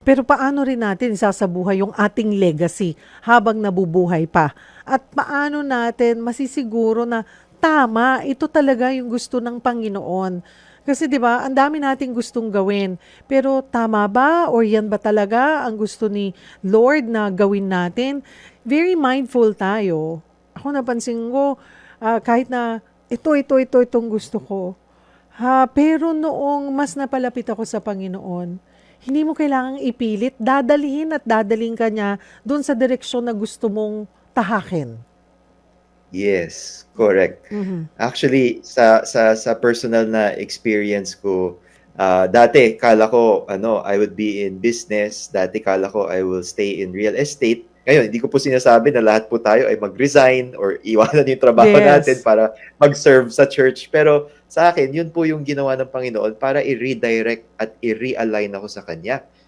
Pero paano rin natin isasabuhay yung ating legacy habang nabubuhay pa? At paano natin masisiguro na tama, ito talaga yung gusto ng Panginoon? Kasi 'di ba, ang dami nating gustong gawin. Pero tama ba or yan ba talaga ang gusto ni Lord na gawin natin? Very mindful tayo. Ako napansin ko ah, kahit na ito ito ito itong gusto ko. Ha, pero noong mas napalapit ako sa Panginoon, hindi mo kailangang ipilit, dadalhin at dadalhin ka niya doon sa direksyon na gusto mong tahakin. Yes, correct. Mhm. Actually, sa sa sa personal na experience ko, ah, dati kala ko ano, I would be in business, dati kala ko I will stay in real estate. Ngayon, hindi ko po sinasabi na lahat po tayo ay mag-resign or iwanan yung trabaho Yes. natin para mag-serve sa church. Pero sa akin, yun po yung ginawa ng Panginoon para i-redirect at i-realign ako sa Kanya.